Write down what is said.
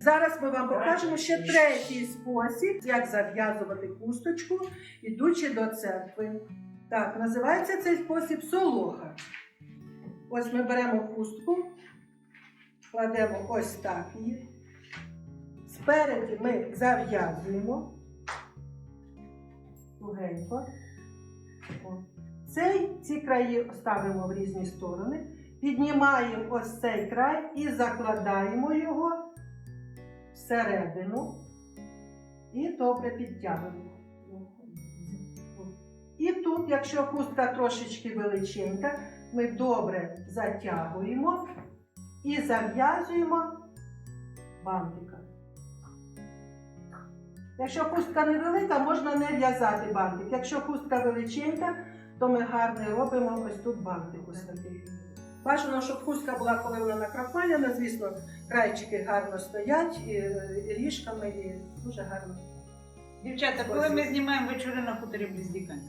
Зараз ми вам покажемо ще третій спосіб, як зав'язувати хусточку, ідучи до церкви. Так, називається цей спосіб солоха. Ось ми беремо хустку, кладемо ось так її. Спереді ми зав'язуємо тугенько. Цей, ці краї ставимо в різні сторони, піднімаємо ось цей край і закладаємо його всередину і добре підтягуємо. І тут, якщо хустка трошечки величенька, ми добре затягуємо і зав'язуємо бантика. Якщо хустка невелика, можна не в'язати бантик. Якщо хустка величенька, то ми гарно робимо ось тут бантик ось такий. Бажано, щоб хустка була, коли вона накрапаляна, звісно, крайчики гарно стоять і, і ріжками, і дуже гарно. Дівчата, коли ми знімаємо вечори на хуторі Близдіканці?